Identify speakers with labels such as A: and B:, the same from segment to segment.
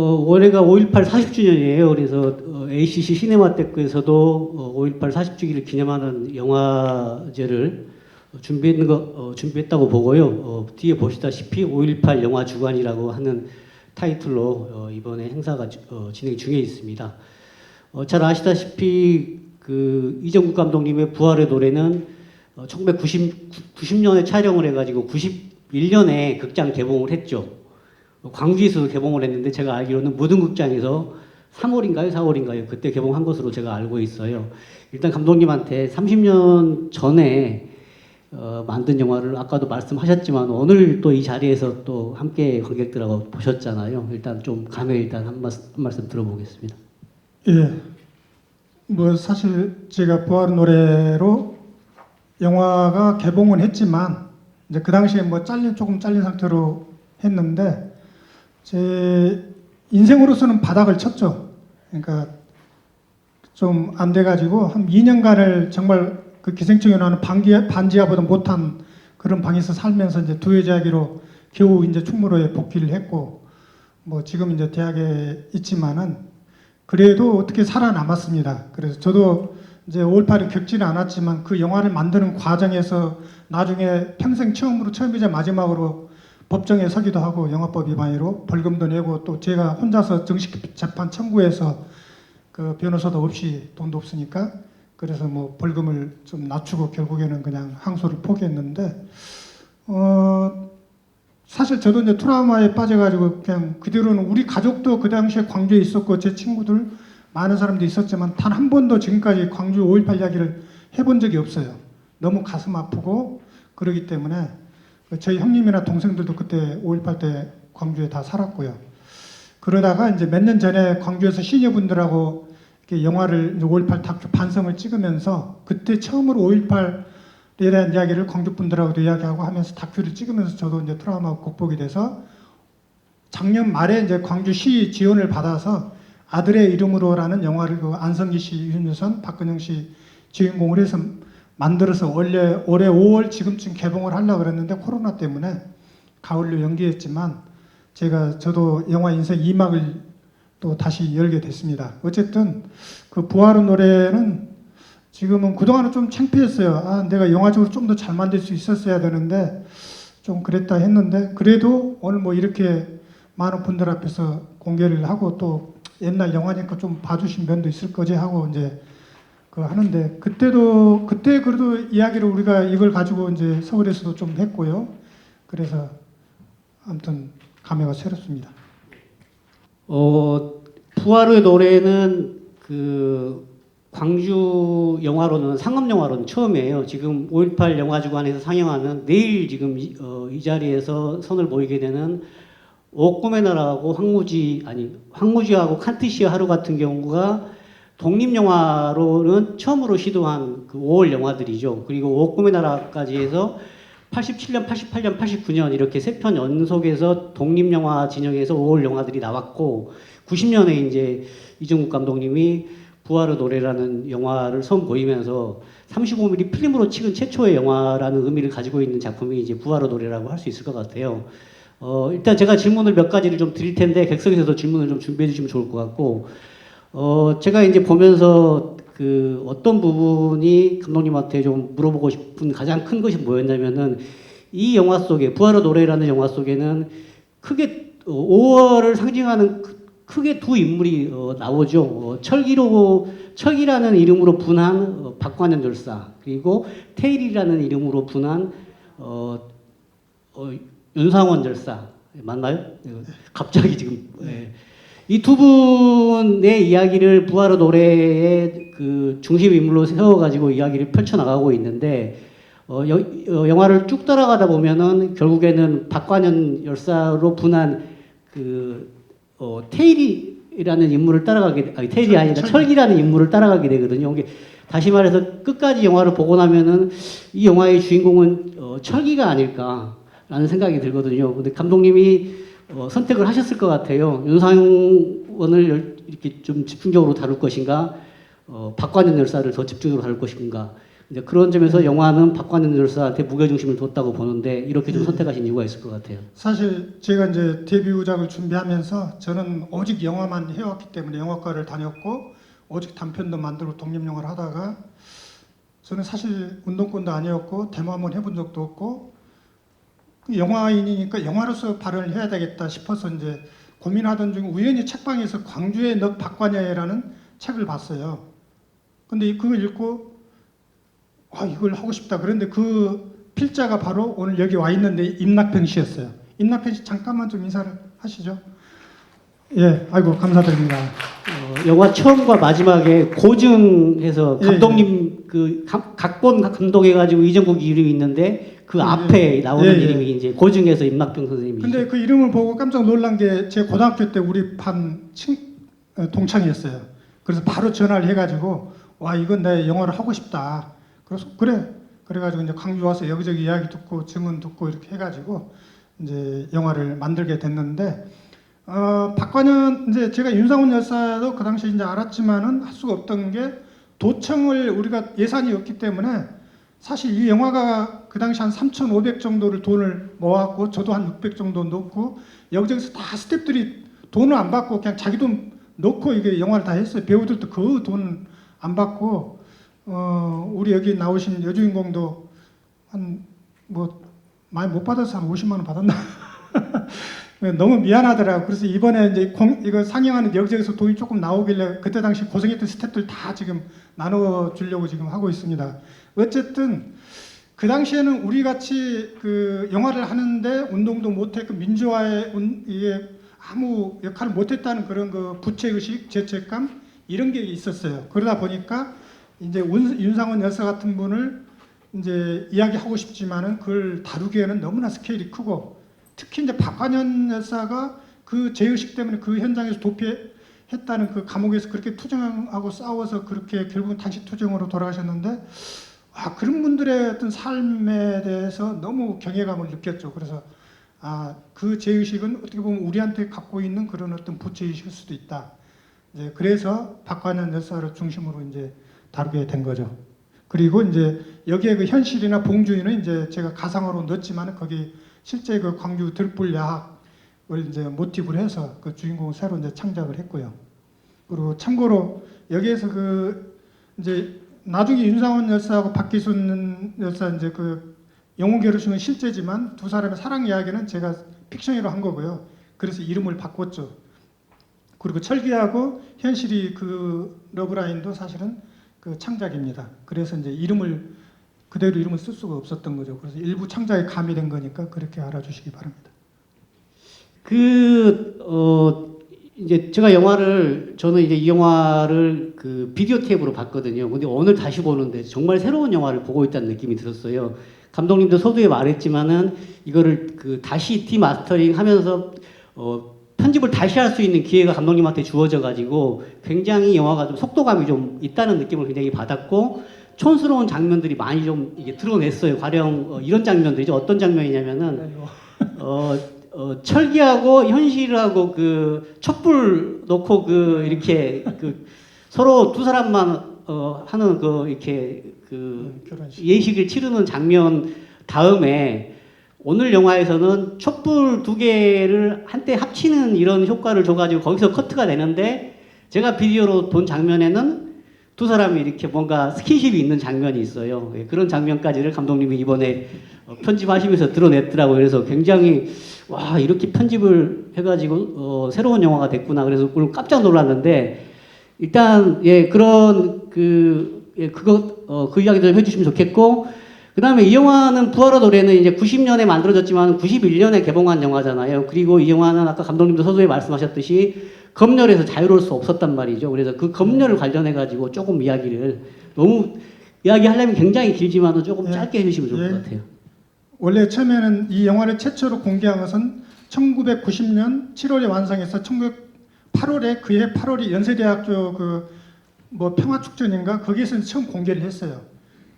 A: 어, 올해가 5.18 40주년이에요. 그래서 어, ACC 시네마테크에서도 어, 5.18 40주기를 기념하는 영화제를 준비했는 거 어, 준비했다고 보고요. 어, 뒤에 보시다시피 5.18 영화 주간이라고 하는 타이틀로 어, 이번에 행사가 주- 어, 진행 중에 있습니다. 어, 잘 아시다시피 그 이정국 감독님의 부활의 노래는 어, 1990 90년에 촬영을 해가지고 91년에 극장 개봉을 했죠. 광주에서도 개봉을 했는데 제가 알기로는 모든 극장에서 3월인가요, 4월인가요? 그때 개봉한 것으로 제가 알고 있어요. 일단 감독님한테 30년 전에 어, 만든 영화를 아까도 말씀하셨지만 오늘 또 이 자리에서 또 함께 관객들하고 보셨잖아요. 일단 좀 감회 일단 한 말씀, 한 말씀 들어보겠습니다.
B: 예. 뭐 사실 제가 부활 노래로 영화가 개봉은 했지만 이제 그 당시에 뭐 잘린 조금 잘린 상태로 했는데 제 인생으로서는 바닥을 쳤죠. 그러니까 좀 안 돼가지고 한 2년간을 정말 그 기생충에 나오는 반기, 반지하보다 못한 그런 방에서 살면서 이제 두 여자기로 겨우 이제 충무로에 복귀를 했고 뭐 지금 이제 대학에 있지만은 그래도 어떻게 살아남았습니다. 그래서 저도 이제 5.18을 겪지는 않았지만 그 영화를 만드는 과정에서 나중에 평생 처음으로 처음이자 마지막으로 법정에 서기도 하고 영화법 위반으로 벌금도 내고 또 제가 혼자서 정식 재판 청구해서 그 변호사도 없이 돈도 없으니까 그래서 뭐 벌금을 좀 낮추고 결국에는 그냥 항소를 포기했는데 어 사실 저도 이제 트라우마에 빠져가지고 그냥 그대로는 우리 가족도 그 당시에 광주에 있었고 제 친구들 많은 사람도 있었지만 단 한 번도 지금까지 광주 5.18 이야기를 해본 적이 없어요. 너무 가슴 아프고 그러기 때문에 저희 형님이나 동생들도 그때 5.18 때 광주에 다 살았고요. 그러다가 이제 몇 년 전에 광주에서 시니어분들하고 이렇게 영화를 5.18 다큐 반성을 찍으면서 그때 처음으로 5.18에 대한 이야기를 광주 분들하고도 이야기하고 하면서 다큐를 찍으면서 저도 이제 트라우마 극복이 돼서 작년 말에 이제 광주시 지원을 받아서 아들의 이름으로라는 영화를 그 안성기 씨, 윤유선, 박근영 씨 주인공을 해서 만들어서 원래 올해 5월 지금쯤 개봉을 하려고 그랬는데 코로나 때문에 가을로 연기했지만 제가 저도 영화 인생 2막을 또 다시 열게 됐습니다. 어쨌든 그 부활의 노래는 지금은 그동안은 좀 창피했어요. 아, 내가 영화적으로 좀 더 잘 만들 수 있었어야 되는데 좀 그랬다 했는데 그래도 오늘 뭐 이렇게 많은 분들 앞에서 공개를 하고 또 옛날 영화니까 좀 봐주신 면도 있을 거지 하고 이제 그 하는데 그때도 그때 그래도 이야기를 우리가 이걸 가지고 이제 서울에서도 좀 했고요. 그래서 아무튼 감회가 새롭습니다.
A: 어, 부활의 노래는 그 광주 영화로는 상업 영화로는 처음이에요. 지금 5.18 영화주간에서 상영하는 내일 지금 이, 어, 이 자리에서 선을 보이게 되는 옥꿈의 나라하고 황무지 아니 황무지하고 칸트시아 하루 같은 경우가 독립 영화로는 처음으로 시도한 그 5월 영화들이죠. 그리고 옥꿈의 나라까지 해서 87년, 88년, 89년 이렇게 세 편 연속해서 독립 영화 진영에서 5월 영화들이 나왔고 90년에 이제 이정국 감독님이 부활의 노래라는 영화를 선보이면서 35mm 필름으로 찍은 최초의 영화라는 의미를 가지고 있는 작품이 이제 부활의 노래라고 할 수 있을 것 같아요. 어, 일단 제가 질문을 몇 가지를 좀 드릴 텐데 객석에서도 질문을 좀 준비해 주시면 좋을 것 같고 어, 제가 이제 보면서 그 어떤 부분이 감독님한테 좀 물어보고 싶은 가장 큰 것이 뭐였냐면은 이 영화 속에 부활의 노래라는 영화 속에는 크게 5월을 상징하는 크- 크게 두 인물이 어, 나오죠. 어, 철기로 철기라는 이름으로 분한 어, 박관현 열사 그리고 테일이라는 이름으로 분한 어, 어, 윤상원 열사 맞나요? 어, 갑자기 지금 예. 이 두 분의 이야기를 부활의 노래의 그 중심 인물로 세워가지고 이야기를 펼쳐 나가고 있는데 어, 여, 어, 영화를 쭉 따라가다 보면은 결국에는 박관현 열사로 분한 그 어, 테일이라는 인물을 따라가게 돼- 아니 테일이 아니라
B: 철-
A: 철기라는 인물을 따라가게 되거든요. 이게 다시 말해서 끝까지 영화를 보고 나면은 이 영화의 주인공은 어, 철기가 아닐까라는 생각이 들거든요. 근데 감독님이 어, 선택을 하셨을 것 같아요. 윤상원을 열- 이렇게 좀 집중적으로 다룰 것인가, 어, 박관현 열사를 더 집중적으로 다룰 것인가. 이제 그런 점에서 영화는 박관현 열사한테 무게중심을 뒀다고 보는데 이렇게 좀
B: 예.
A: 선택하신 이유가 있을 것 같아요.
B: 사실 제가 이제 데뷔작을 준비하면서 저는 오직 영화만 해왔기 때문에 영화과를 다녔고 오직 단편도 만들고 독립영화를 하다가 저는 사실 운동권도 아니었고 데모 한번 해본 적도 없고 그 영화인이니까 영화로서 발언을 해야 되겠다 싶어서 이제 고민하던 중 우연히 책방에서 광주의 넉 박관여라는 책을 봤어요. 근데 그걸 읽고 아 이걸 하고 싶다. 그런데 그 필자가 바로 오늘 여기 와 있는데 임낙평 씨였어요. 임낙평 씨 잠깐만 좀 인사를 하시죠. 예, 아이고 감사드립니다.
A: 어, 영화 처음과 마지막에 고증해서
B: 예,
A: 감독님 그 감- 각본 감독해가지고 이정국 이름이 있는데 그
B: 예,
A: 앞에 나오는
B: 예, 예.
A: 이름이 이제 고증해서 임낙평 선생님이죠.
B: 근데 그 이름을 보고 깜짝 놀란 게 제 고등학교 때 우리 반 친, 어, 동창이었어요. 그래서 바로 전화를 해가지고 와 이건 내 영화를 하고 싶다. 그래서 그래 그래가지고 이제 광주 와서 여기저기 이야기 듣고 증언 듣고 이렇게 해가지고 이제 영화를 만들게 됐는데 어, 박관현 이제 제가 윤상훈 열사도 그 당시 이제 알았지만은 할 수가 없던 게 도청을 우리가 예산이 없기 때문에 사실 이 영화가 그 당시 한 3,500 정도를 돈을 모았고 저도 한 600 정도 넣고 여기저기서 다 스태프들이 돈을 안 받고 그냥 자기 돈 넣고 이게 영화를 다 했어요. 배우들도 그 돈 안 받고 어 우리 여기 나오신 여주인공도 한 뭐 많이 못 받아서 한 50만 원 받았나? 너무 미안하더라고. 그래서 이번에 이제 공, 이거 상영하는 여기저기서 돈이 조금 나오길래 그때 당시 고생했던 스태프들 다 지금 나눠 주려고 지금 하고 있습니다. 어쨌든 그 당시에는 우리 같이 그 영화를 하는데 운동도 못했고 민주화에 운- 이게 아무 역할을 못했다는 그런 그 부채 의식, 죄책감 이런 게 있었어요. 그러다 보니까 이제 운- 윤상원 여사 같은 분을 이제 이야기하고 싶지만은 그걸 다루기에는 너무나 스케일이 크고 특히 이제 박관현 여사가 그 죄의식 때문에 그 현장에서 도피했다는 그 감옥에서 그렇게 투쟁하고 싸워서 그렇게 결국은 단식 투쟁으로 돌아가셨는데 아 그런 분들의 어떤 삶에 대해서 너무 경외감을 느꼈죠. 그래서 아 그 죄의식은 어떻게 보면 우리한테 갖고 있는 그런 어떤 부채의식일 수도 있다. 이제 그래서 박관현 여사를 중심으로 이제 다루게 된 거죠. 그리고 이제 여기에 그 현실이나 봉주인은 이제 제가 가상으로 넣었지만 거기 실제 그 광주 들불 야학을 이제 모티브로 해서 그 주인공을 새로 이제 창작을 했고요. 그리고 참고로 여기에서 그 이제 나중에 윤상원 열사하고 박기순 열사 이제 그 영웅 결혼식은 실제지만 두 사람의 사랑 이야기는 제가 픽션으로 한 거고요. 그래서 이름을 바꿨죠. 그리고 철기하고 현실이 그 러브라인도 사실은 그 창작입니다. 그래서 이제 이름을 그대로 이름을 쓸 수가 없었던 거죠. 그래서 일부 창작이 가미된 거니까 그렇게 알아주시기 바랍니다.
A: 그, 어, 이제 제가 영화를, 저는 이제 이 영화를 그 비디오 테이프로 봤거든요. 근데 오늘 다시 보는데 정말 새로운 영화를 보고 있다는 느낌이 들었어요. 감독님도 서두에 말했지만은 이거를 그 다시 디마스터링 하면서 어, 편집을 다시 할 수 있는 기회가 감독님한테 주어져 가지고 굉장히 영화가 좀 속도감이 좀 있다는 느낌을 굉장히 받았고 촌스러운 장면들이 많이 좀 이게 드러냈어요. 가령 어, 이런 장면들이죠. 어떤 장면이냐면은 어, 어, 철기하고 현실하고 그 촛불 놓고 그 이렇게 그 서로 두 사람만 어, 하는 그 이렇게 그
B: 결혼식.
A: 예식을 치르는 장면 다음에 오늘 영화에서는 촛불 두 개를 한때 합치는 이런 효과를 줘가지고 거기서 커트가 되는데 제가 비디오로 본 장면에는 두 사람이 이렇게 뭔가 스킨십이 있는 장면이 있어요. 예, 그런 장면까지를 감독님이 이번에 어, 편집하시면서 드러냈더라고요. 그래서 굉장히 와 이렇게 편집을 해가지고 어, 새로운 영화가 됐구나. 그래서 오늘 깜짝 놀랐는데 일단 예 그런 그 예, 그거 어, 그 이야기 좀 해주시면 좋겠고 그 다음에 이 영화는 부활의 노래는 이제 90년에 만들어졌지만 91년에 개봉한 영화잖아요. 그리고 이 영화는 아까 감독님도 서두에 말씀하셨듯이 검열에서 자유로울 수 없었단 말이죠. 그래서 그 검열을 관련해 가지고 조금 이야기를 너무 이야기하려면 굉장히 길지만은 조금
B: 예.
A: 짧게 해주시면 좋을
B: 예.
A: 것 같아요.
B: 원래 처음에는 이 영화를 최초로 공개한 것은 1990년 7월에 완성해서 1908월에 그해 8월이 연세대학교 그 뭐 평화축전인가 거기에서 처음 공개를 했어요.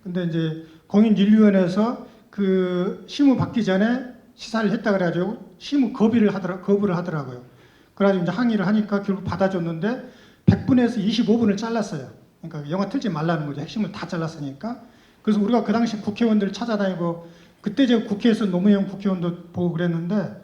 B: 근데 이제 공인인류원에서 그 심의 받기 전에 시사를 했다 그래가지고 심의 거부를 하더라 거부를 하더라고요. 그래가지고 이제 항의를 하니까 결국 받아줬는데 100분에서 25분을 잘랐어요. 그러니까 영화 틀지 말라는 거죠. 핵심을 다 잘랐으니까. 그래서 우리가 그 당시 국회의원들 찾아다니고 그때 제가 국회에서 노무현 국회의원도 보고 그랬는데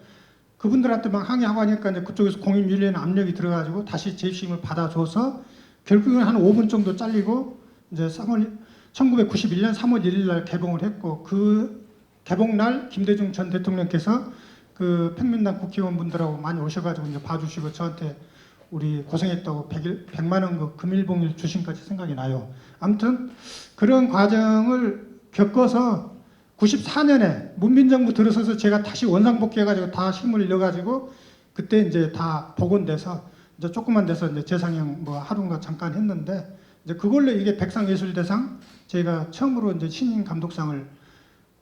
B: 그분들한테 막 항의하고 하니까 이제 그쪽에서 공인 윤리에 압력이 들어가지고 다시 재입심을 받아줘서 결국은 한 5분 정도 잘리고 이제 3월 1991년 3월 1일 날 개봉을 했고 그 개봉 날 김대중 전 대통령께서 그 평민당 국회의원분들하고 많이 오셔가지고 이제 봐주시고 저한테 우리 고생했다고 100일, 100만 원 그 금일봉일 주신 까지 생각이 나요. 아무튼 그런 과정을 겪어서 94년에 문민정부 들어서서 제가 다시 원상복귀해가지고 다 힘을 잃어가지고 그때 이제 다 복원돼서 이제 조금만 돼서 이제 재상영 뭐 하루인가 잠깐 했는데 이제 그걸로 이게 백상예술대상 제가 처음으로 이제 신인 감독상을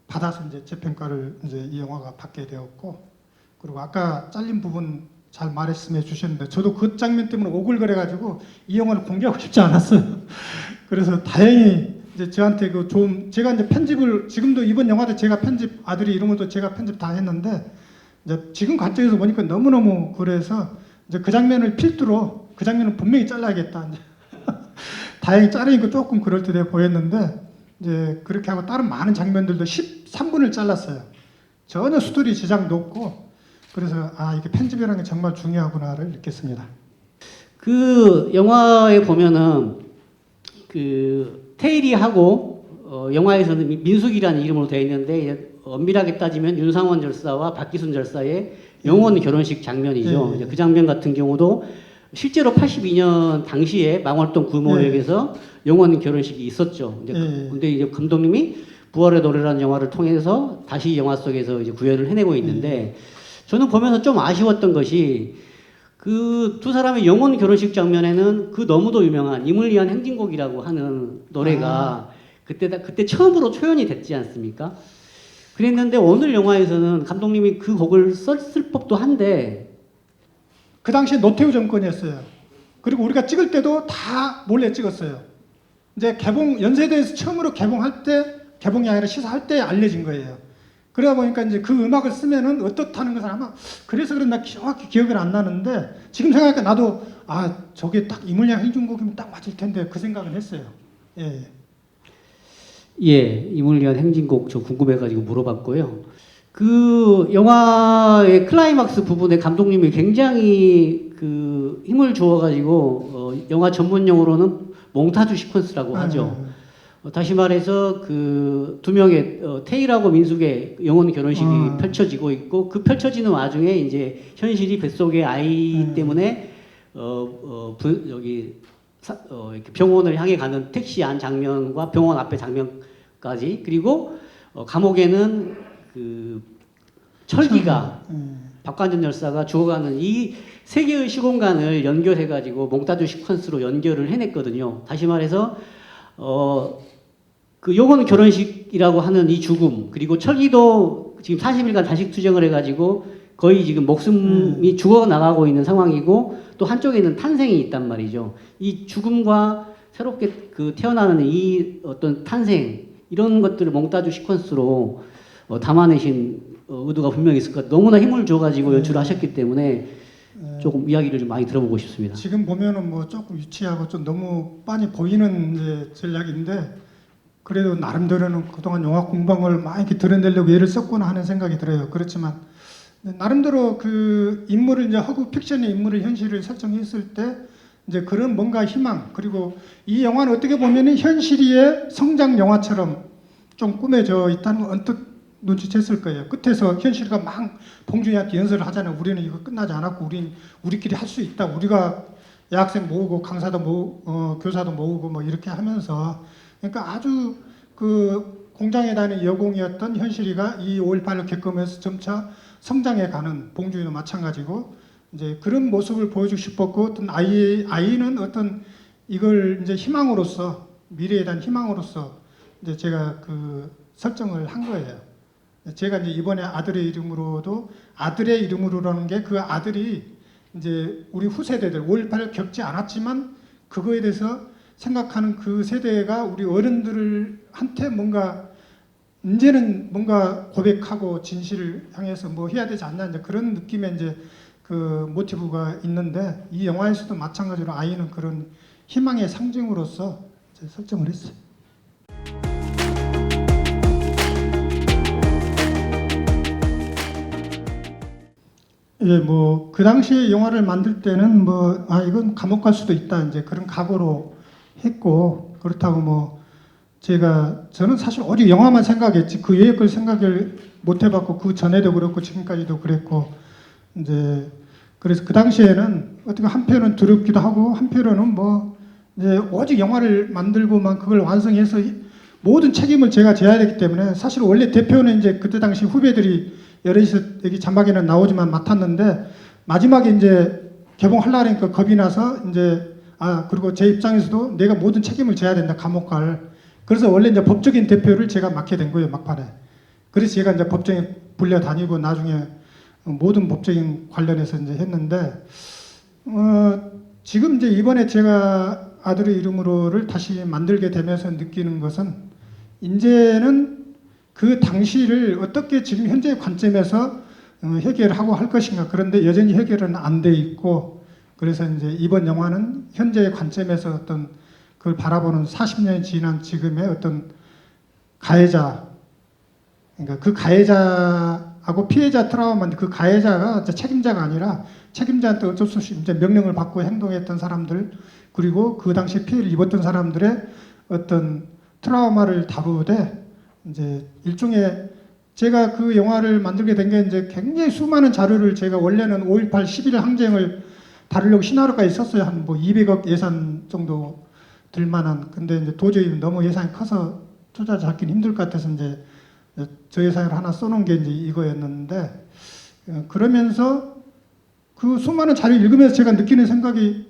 B: 받아서 이제 재평가를 이제 이 영화가 받게 되었고 그리고 아까 잘린 부분 잘 말씀해 주셨는데 저도 그 장면 때문에 오글거려 가지고 이 영화를 공개하고 싶지 않았어요. 그래서 다행히 이제 저한테 그 좀 제가 이제 편집을 지금도 이번 영화도 제가 편집 아들이 이런 것도 제가 편집 다 했는데 이제 지금 관점에서 보니까 너무 너무 그래서 이제 그 장면을 필두로 그 장면은 분명히 잘라야겠다. 다행히 자르니까 조금 그럴 듯해 보였는데 이제 그렇게 하고 다른 많은 장면들도 13분을 잘랐어요. 전혀 스토리 지장도 없고 그래서 아 이게 편집이라는 게 정말 중요하구나를 느꼈습니다.
A: 그 영화에 보면은 그 테일이하고 어, 영화에서는 민- 민숙이라는 이름으로 되어 있는데 엄밀하게 따지면 윤상원 절사와 박기순 절사의 영원 결혼식 장면이죠.
B: 예.
A: 이제 그 장면 같은 경우도 실제로 82년 당시에 망월동 구모역에서 영원 결혼식이 있었죠. 이제
B: 예.
A: 근데 이제 감독님이 부활의 노래라는 영화를 통해서 다시 영화 속에서 이제 구현을 해내고 있는데 저는 보면서 좀 아쉬웠던 것이 그 두 사람의 영혼 결혼식 장면에는 그 너무도 유명한 임을 위한 행진곡이라고 하는 노래가 그때 다- 그때 처음으로 초연이 됐지 않습니까? 그랬는데 오늘 영화에서는 감독님이 그 곡을 썼을 법도 한데
B: 그 당시에 노태우 정권이었어요. 그리고 우리가 찍을 때도 다 몰래 찍었어요. 이제 개봉 연세대에서 처음으로 개봉할 때 개봉이 아니라 시사할 때 알려진 거예요. 그러다 보니까 이제 그 음악을 쓰면은 어떻다는 것을 아마 그래서 그런나 정확히 기억은 안 나는데 지금 생각하니까 나도 아 저게 딱 이물량 행중곡이면 딱 맞을 텐데 그 생각은 했어요. 예. 예.
A: 예, 위한 행진곡 저 궁금해가지고 물어봤고요. 그 영화의 클라이막스 부분에 감독님이 굉장히 그 힘을 주어가지고 어, 영화 전문 용어로는 몽타주 시퀀스라고 하죠. 어, 다시 말해서 그 두 명의 어, 테일하고 민숙의 영혼 결혼식이
B: 아.
A: 펼쳐지고 있고 그 펼쳐지는 와중에 이제 현실이 뱃속의 아이
B: 음.
A: 때문에 어, 어, 부, 여기 사, 어, 이렇게 병원을 향해 가는 택시 안 장면과 병원 앞에 장면까지 그리고 어, 감옥에는 그 철기가
B: 예.
A: 박관전 열사가 죽어가는 이 세 개의 시공간을 연결해가지고 몽타주 시퀀스로 연결을 해냈거든요. 다시 말해서 어, 그 요건 결혼식이라고 하는 이 죽음 그리고 철기도 지금 40일간 단식 투쟁을 해가지고 거의 지금 목숨이 죽어 나가고 있는 상황이고 또 한쪽에는 탄생이 있단 말이죠. 이 죽음과 새롭게 그 태어나는 이 어떤 탄생 이런 것들을 몽타주 시퀀스로 어, 담아내신 어, 의도가 분명히 있을 것 같아요. 너무나 힘을 줘가지고 연출을 하셨기 때문에
B: 예.
A: 조금 이야기를 좀 많이 들어보고 싶습니다.
B: 지금 보면은 뭐 조금 유치하고 좀 너무 빤히 보이는 이제 전략인데 그래도 나름대로는 그동안 영화 공방을 많이 이렇게 드러내려고 애를 썼구나 하는 생각이 들어요. 그렇지만 나름대로 그 인물을 이제 허구 픽션의 인물을 현실을 설정했을 때 이제 그런 뭔가 희망 그리고 이 영화는 어떻게 보면은 현실의 성장 영화처럼 좀 꾸며져 있다는 걸 언뜻 눈치챘을 거예요. 끝에서 현실과 막 봉준이한테 연설을 하잖아요. 우리는 이거 끝나지 않았고 우린 우리끼리 할 수 있다. 우리가 여학생 모으고 강사도 모으고 어, 교사도 모으고 뭐 이렇게 하면서 그러니까 아주 그 공장에 다니는 여공이었던 현실이가 이 5.18을 겪으면서 점차 성장해 가는 봉준이도 마찬가지고 이제 그런 모습을 보여주고 싶었고 어떤 아이 아이는 어떤 이걸 이제 희망으로서 미래에 대한 희망으로서 이제 제가 그 설정을 한 거예요. 제가 이제 이번에 아들의 이름으로도 아들의 이름으로라는 게 그 아들이 이제 우리 후세대들 5.18을 겪지 않았지만 그거에 대해서 생각하는 그 세대가 우리 어른들한테 뭔가 이제는 뭔가 고백하고 진실을 향해서 뭐 해야 되지 않냐 이제 그런 느낌의 이제 그 모티브가 있는데 이 영화에서도 마찬가지로 아이는 그런 희망의 상징으로서 설정을 했어요. 예, 뭐 그 당시에 영화를 만들 때는 뭐 아 이건 감옥 갈 수도 있다 이제 그런 각오로 했고 그렇다고 뭐 제가 저는 사실 오직 영화만 생각했지 그 외의 걸 생각을 못 해봤고 그 전에도 그렇고 지금까지도 그랬고 이제 그래서 그 당시에는 어떻게 한편은 두렵기도 하고 한편으로는 뭐 이제 오직 영화를 만들고만 그걸 완성해서 모든 책임을 제가 져야 되기 때문에 사실 원래 대표는 이제 그때 당시 후배들이 여럿이서 여기 자막에는 나오지만 맡았는데 마지막에 이제 개봉하려니까 겁이 나서 이제 아 그리고 제 입장에서도 내가 모든 책임을 져야 된다 감옥 갈. 그래서 원래 이제 법적인 대표를 제가 맡게 된 거예요 막판에. 그래서 제가 이제 법정에 불려 다니고 나중에 모든 법적인 관련해서 이제 했는데 어 지금 이제 이번에 제가 아들의 이름으로를 다시 만들게 되면서 느끼는 것은 이제는 그 당시를 어떻게 지금 현재의 관점에서 어, 해결하고 할 것인가. 그런데 여전히 해결은 안 돼 있고 그래서 이제 이번 영화는 현재의 관점에서 어떤 그걸 바라보는 40년이 지난 지금의 어떤 가해자 그러니까 그 가해자하고 피해자 트라우마인데 그 가해자가 책임자가 아니라 책임자한테 어쩔 수 없이 이제 명령을 받고 행동했던 사람들 그리고 그 당시 피해를 입었던 사람들의 어떤 트라우마를 다루되 이제 일종의 제가 그 영화를 만들게 된 게 이제 굉장히 수많은 자료를 제가 원래는 5.18 11일 항쟁을 다루려고 시나리오가 있었어요. 한 뭐 200억 예산 정도 들 만한. 근데 이제 도저히 너무 예산이 커서 투자 잡기는 힘들 것 같아서 이제 저 예산을 하나 써놓은 게 이제 이거였는데 어, 그러면서 그 수많은 자료를 읽으면서 제가 느끼는 생각이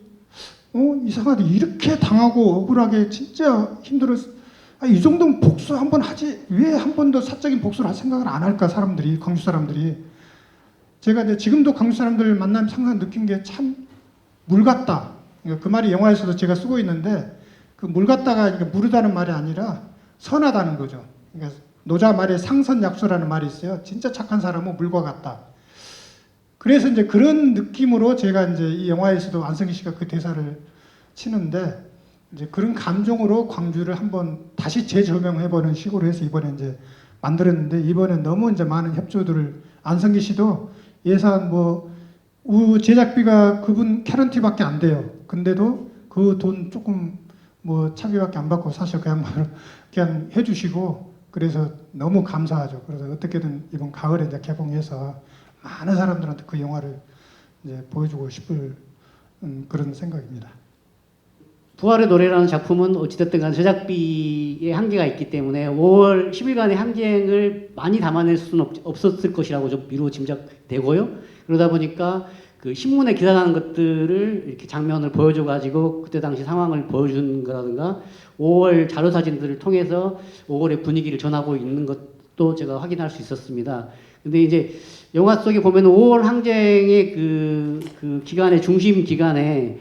B: 어 이상하다 이렇게 당하고 억울하게 진짜 힘들었 아, 이 정도면 복수 한 번 하지. 왜 한 번 더 사적인 복수를 할 생각을 안 할까 사람들이 광주 사람들이? 제가 이제 지금도 광주 사람들 만나면 항상 느낀 게 참 물 같다. 그러니까 그 말이 영화에서도 제가 쓰고 있는데 그 물 같다가 무르다는 말이 아니라 선하다는 거죠. 그러니까 노자 말에 상선약수라는 말이 있어요. 진짜 착한 사람은 물과 같다. 그래서 이제 그런 느낌으로 제가 이제 이 영화에서도 안성기 씨가 그 대사를 치는데 이제 그런 감정으로 광주를 한번 다시 재조명해보는 식으로 해서 이번에 이제 만들었는데 이번에 너무 이제 많은 협조들을 안성기 씨도 예산 뭐 우- 제작비가 그분 캐런티밖에 안 돼요. 근데도 그 돈 조금 뭐 차비밖에 안 받고 사실 그냥 말 그냥 해주시고 그래서 너무 감사하죠. 그래서 어떻게든 이번 가을에 이제 개봉해서 많은 사람들한테 그 영화를 이제 보여주고 싶을 음, 그런 생각입니다.
A: 부활의 노래라는 작품은 어찌됐든 간 제작비의 한계가 있기 때문에 5월 10일간의 항쟁을 많이 담아낼 수는 없, 없었을 것이라고 좀 미루어 짐작되고요. 그러다 보니까 그 신문에 기사나는 것들을 이렇게 장면을 보여줘가지고 그때 당시 상황을 보여주는 거라든가 5월 자료 사진들을 통해서 5월의 분위기를 전하고 있는 것도 제가 확인할 수 있었습니다. 근데 이제 영화 속에 보면 5월 항쟁의 그, 그 기간의 중심 기간에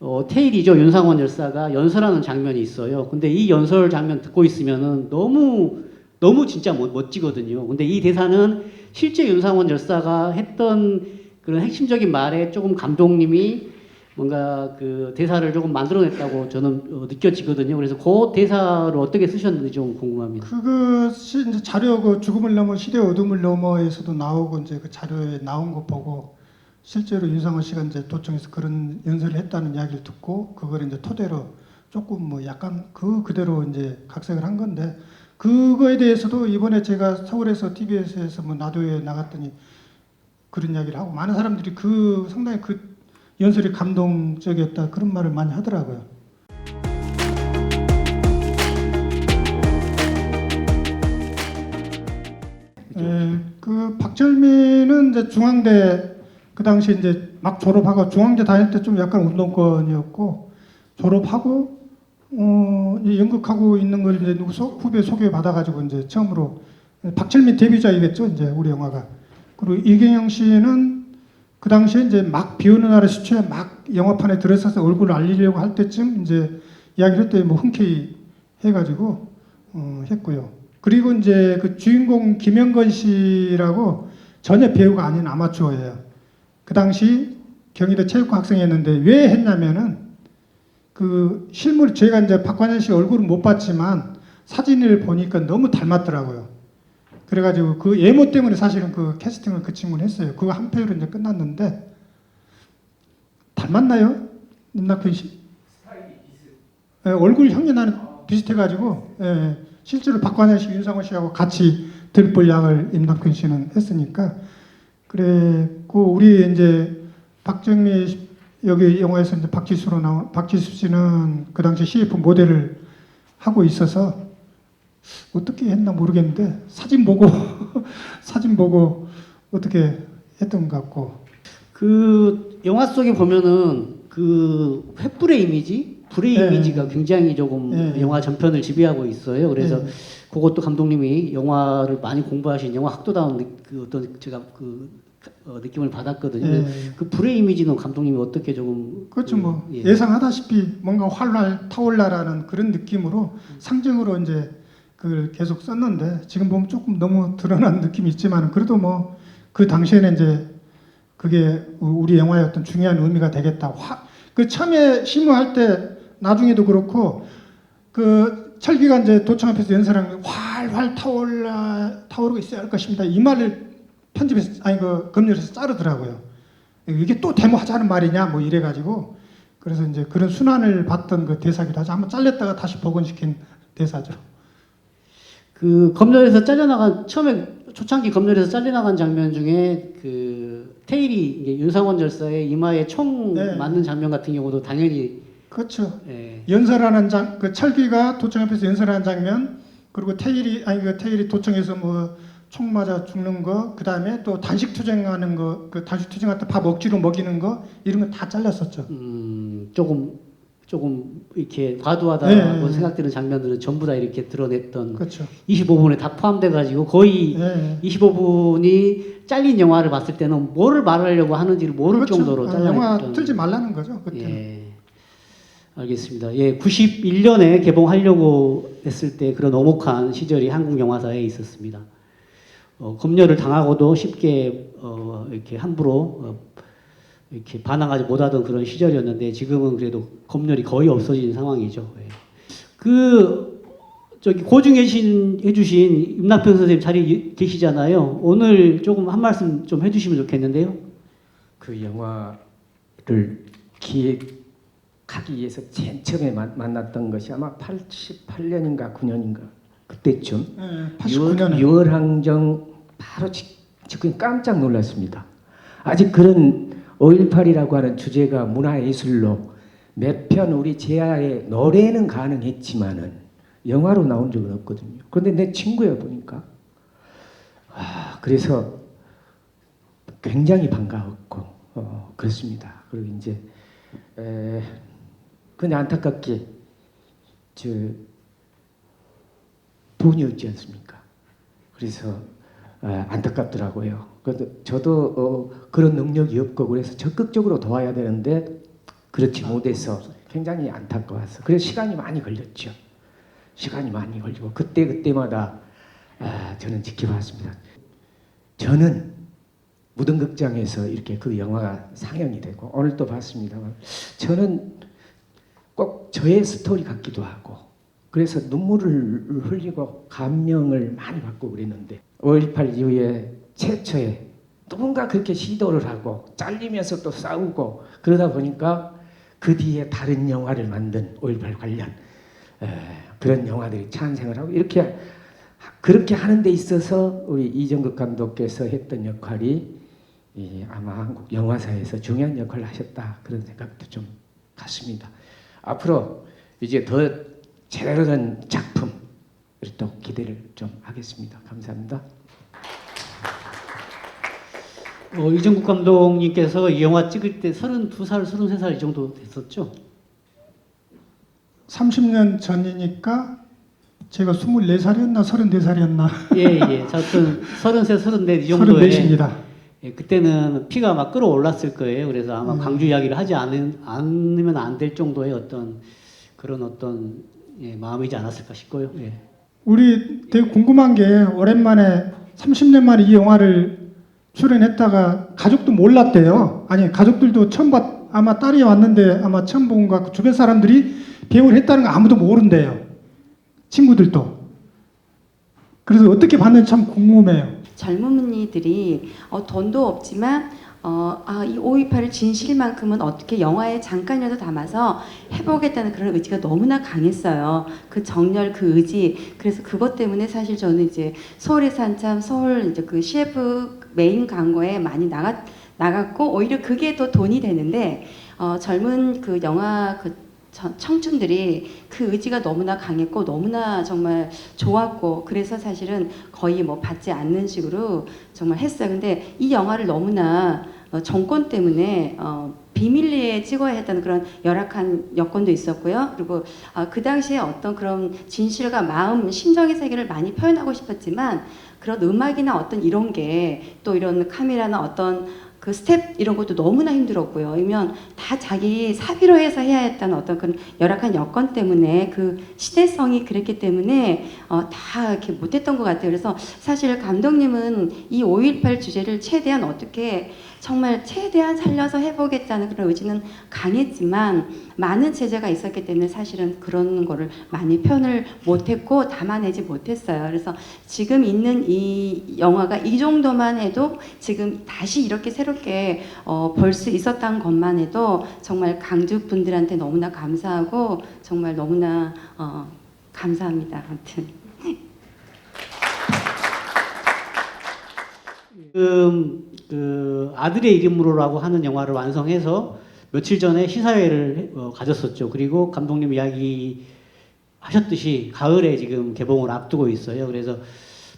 A: 어, 테일이죠. 윤상원 열사가 연설하는 장면이 있어요. 근데 이 연설 장면 듣고 있으면은 너무 너무 진짜 멋- 멋지거든요. 근데 이 대사는 실제 윤상원 열사가 했던 그런 핵심적인 말에 조금 감독님이 뭔가 그 대사를 조금 만들어냈다고 저는 어, 느껴지거든요. 그래서 그 대사를 어떻게 쓰셨는지 좀 궁금합니다.
B: 그것이 이제 자료 그 죽음을 넘어 시대 어둠을 넘어에서도 나오고 이제 그 자료에 나온 거 보고 실제로 윤상원 씨가 이제 도청에서 그런 연설을 했다는 이야기를 듣고 그걸 이제 토대로 조금 뭐 약간 그 그대로 이제 각색을 한 건데 그거에 대해서도 이번에 제가 서울에서 TBS에서 뭐 나도에 나갔더니 그런 이야기를 하고 많은 사람들이 그 상당히 그 연설이 감동적이었다 그런 말을 많이 하더라고요. 예, 그 박철민은 이제 중앙대 그 당시 이제 막 졸업하고 중앙대 다닐 때 좀 약간 운동권이었고 졸업하고 어 연극하고 있는 걸 이제 누구 소, 후배 소개 받아가지고 이제 처음으로 박철민 데뷔작이겠죠 이제 우리 영화가 그리고 이경영 씨는 그 당시에 이제 막 비오는 날의 수초에 막 영화판에 들어서서 얼굴을 알리려고 할 때쯤 이제 이야기를 했더니 뭐 흔쾌히 해가지고 어, 했고요. 그리고 이제 그 주인공 김영건 씨라고 전혀 배우가 아닌 아마추어예요. 그 당시 경희대 체육과 학생이었는데 왜 했냐면은 그 실물 제가 이제 박관현 씨 얼굴은 못 봤지만 사진을 보니까 너무 닮았더라고요. 그래가지고 그 예모 때문에 사실은 그 캐스팅을 그 친구는 했어요. 그거 한 편으로 이제 끝났는데 닮았나요? 임낙현 씨? 예, 얼굴 형이 나는 비슷해가지고 예, 실제로 박관현 씨, 윤상호 씨하고 같이 들볼 약을 임낙현 씨는 했으니까 그랬고 우리 이제 박정미 씨- 여기 영화에서 이제 박지수로 나온 박지수 씨는 그 당시 CF 모델을 하고 있어서 어떻게 했나 모르겠는데 사진 보고 사진 보고 어떻게 했던 것 같고
A: 그 영화 속에 보면은 그 횃불의 이미지, 불의
B: 예.
A: 이미지가 굉장히 조금
B: 예.
A: 영화 전편을 지배하고 있어요. 그래서
B: 예.
A: 그것도 감독님이 영화를 많이 공부하신 영화 학도다운 느- 그 어떤 제가 그 어, 느낌을 받았거든요.
B: 예.
A: 그 불의 이미지는 감독님이 어떻게 조금
B: 그렇죠 뭐
A: 예.
B: 예상하다시피 뭔가 활활 타올라라는 그런 느낌으로 상징으로 이제 그걸 계속 썼는데 지금 보면 조금 너무 드러난 느낌이 있지만 그래도 뭐 그 당시에는 이제 그게 우리 영화의 어떤 중요한 의미가 되겠다. 화, 그 처음에 심의할 때 나중에도 그렇고 그 철기가 이제 도청 앞에서 연설하는 게 활활 타올라 타오르고 있어야 할 것입니다. 이 말을 편집에서 아니 그 검열에서 자르더라고요. 이게 또 데모하자는 말이냐 뭐 이래가지고 그래서 이제 그런 순환을 받던 그 대사기도 하죠. 한번 잘렸다가 다시 복원시킨 대사죠.
A: 그 검열에서 잘려나간 처음에 초창기 검열에서 잘려나간 장면 중에 그 테일이 윤상원 절사의 이마에 총
B: 네.
A: 맞는 장면 같은 경우도 당연히
B: 그렇죠.
A: 예,
B: 연설하는 장, 그 철기가 도청 앞에서 연설하는 장면, 그리고 태일이 아니 그 태일이 도청에서 뭐 총 맞아 죽는 거, 그 다음에 또 단식 투쟁하는 거, 그 단식 투쟁할 때 밥 억지로 먹이는 거 이런 거 다 잘랐었죠.
A: 음, 조금 조금 이렇게 과도하다고
B: 네.
A: 생각되는 장면들은 전부 다 이렇게 드러냈던
B: 그렇죠.
A: 25분에 다 포함돼 가지고 거의
B: 예.
A: 25분이 잘린 영화를 봤을 때는 뭐를 말하려고 하는지를 모를
B: 그렇죠.
A: 정도로
B: 아,
A: 잘라냈던
B: 영화 틀지 말라는 거죠. 그때. 는
A: 예. 알겠습니다. 예, 91년에 개봉하려고 했을 때 그런 오목한 시절이 한국 영화사에 있었습니다. 어, 검열을 당하고도 쉽게 어, 이렇게 함부로 어, 이렇게 반항하지 못하던 그런 시절이었는데 지금은 그래도 검열이 거의 없어진 상황이죠. 예. 그 저기 고증해 주신 임낙평 선생님 자리 계시잖아요. 오늘 조금 한 말씀 좀 해주시면 좋겠는데요.
C: 그 영화를 기획 하기 위해서 제일 처음에 만- 만났던 것이 아마 88년인가 9년인가 그때쯤
B: 예,
C: 6월,
B: 89년에
C: 6월 항정 바로 직, 직 깜짝 놀랐습니다. 아직 그런 5.18이라고 하는 주제가 문화예술로 몇 편 우리 제아의 노래는 가능했지만은 영화로 나온 적은 없거든요. 그런데 내 친구야 보니까 아 그래서 굉장히 반가웠고 어, 그렇습니다. 그리고 이제 에, 근데 안타깝게 저 돈이 없지 않습니까? 그래서 아, 안타깝더라고요. 그래도 저도 어, 그런 능력이 없고 그래서 적극적으로 도와야 되는데 그렇지 못해서 굉장히 안타까웠어. 그래서 시간이 많이 걸렸죠. 시간이 많이 걸리고 그때 그때마다 아, 저는 지켜봤습니다. 저는 무등극장에서 이렇게 그 영화가 상영이 되고 오늘 또 봤습니다만 저는 꼭 저의 스토리 같기도 하고 그래서 눈물을 흘리고 감명을 많이 받고 그랬는데 5.18 이후에 최초에 누군가 그렇게 시도를 하고 잘리면서 또 싸우고 그러다 보니까 그 뒤에 다른 영화를 만든 5.18 관련 에, 그런 영화들이 탄생을 하고 이렇게 하- 그렇게 하는 데 있어서 우리 이정극 감독께서 했던 역할이 이 아마 한국 영화사에서 중요한 역할을 하셨다 그런 생각도 좀 같습니다. 앞으로 이제 더 제대로 된 작품을 또 기대를 좀 하겠습니다. 감사합니다.
A: 어, 이정국 감독님께서 이 영화 찍을 때 32살, 33살 이 정도 됐었죠?
B: 30년 전이니까 제가 24살이었나 34살이었나
A: 예, 예. 자, 하여튼 33, 34이 정도에
B: 34입니다.
A: 예, 그때는 피가 막 끌어올랐을 거예요. 그래서 아마
B: 음.
A: 광주 이야기를 하지 않은, 않으면 안 될 정도의 어떤 그런 어떤 예, 마음이지 않았을까 싶고요. 예.
B: 우리 되게 궁금한 게 오랜만에 30년 만에 이 영화를 출연했다가 가족도 몰랐대요. 아니 가족들도 처음 봤 아마 딸이 왔는데 아마 처음 본 것 같고 주변 사람들이 배우를 했다는 거 아무도 모른대요. 친구들도. 그래서 어떻게 봤는지 참 궁금해요.
D: 젊은이들이 어, 돈도 없지만 어, 아, 이 528을 진실만큼은 어떻게 영화에 잠깐이라도 담아서 해보겠다는 그런 의지가 너무나 강했어요. 그 정열, 그 의지. 그래서 그것 때문에 사실 저는 이제 서울의 산참, 서울 이제 그 CF 메인 광고에 많이 나갔, 나갔고, 오히려 그게 더 돈이 되는데, 어, 젊은 그 영화 그 저- 청춘들이 그 의지가 너무나 강했고, 너무나 정말 좋았고, 그래서 사실은 거의 뭐 받지 않는 식으로 정말 했어요. 근데 이 영화를 너무나 어, 정권 때문에 어, 비밀리에 찍어야 했다는 그런 열악한 여건도 있었고요. 그리고 아, 그 당시에 어떤 그런 진실과 마음, 심정의 세계를 많이 표현하고 싶었지만 그런 음악이나 어떤 이런 게 또 이런 카메라나 어떤 그 스텝 이런 것도 너무나 힘들었고요. 이면 다 자기 사비로 해서 해야 했다는 어떤 그런 열악한 여건 때문에 그 시대성이 그랬기 때문에 어, 다 이렇게 못했던 것 같아요. 그래서 사실 감독님은 이 5.18 주제를 최대한 어떻게 정말 최대한 살려서 해보겠다는 그런 의지는 강했지만 많은 제재가 있었기 때문에 사실은 그런 거를 많이 표현을 못했고 담아내지 못했어요. 그래서 지금 있는 이 영화가 이 정도만 해도 지금 다시 이렇게 새롭게 어, 볼 수 있었던 것만 해도 정말 강주 분들한테 너무나 감사하고 정말 너무나 어, 감사합니다. 아무튼.
A: 지금 그 아들의 이름으로라고 하는 영화를 완성해서 며칠 전에 시사회를 해- 어, 가졌었죠. 그리고 감독님 이야기 하셨듯이 가을에 지금 개봉을 앞두고 있어요. 그래서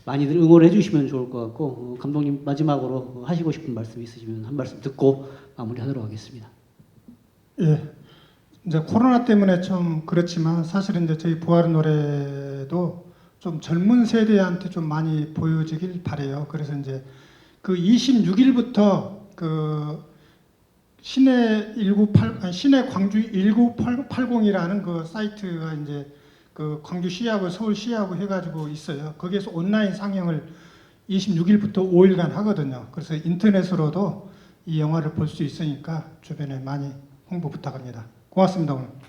A: 많이들 응원을 해주시면 좋을 것 같고 어, 감독님 마지막으로 하시고 싶은 말씀 있으시면 한 말씀 듣고 마무리하도록 하겠습니다.
B: 예. 이제 코로나 때문에 좀 그렇지만 사실은 이제 저희 부활 노래도 좀 젊은 세대한테 좀 많이 보여지길 바래요. 그래서 이제 그 26일부터 그 시내 198 아니 시내 광주 1980이라는 그 사이트가 이제 그 광주시하고 서울시하고 해가지고 있어요. 거기에서 온라인 상영을 26일부터 5일간 하거든요. 그래서 인터넷으로도 이 영화를 볼 수 있으니까 주변에 많이 홍보 부탁합니다. 고맙습니다 오늘.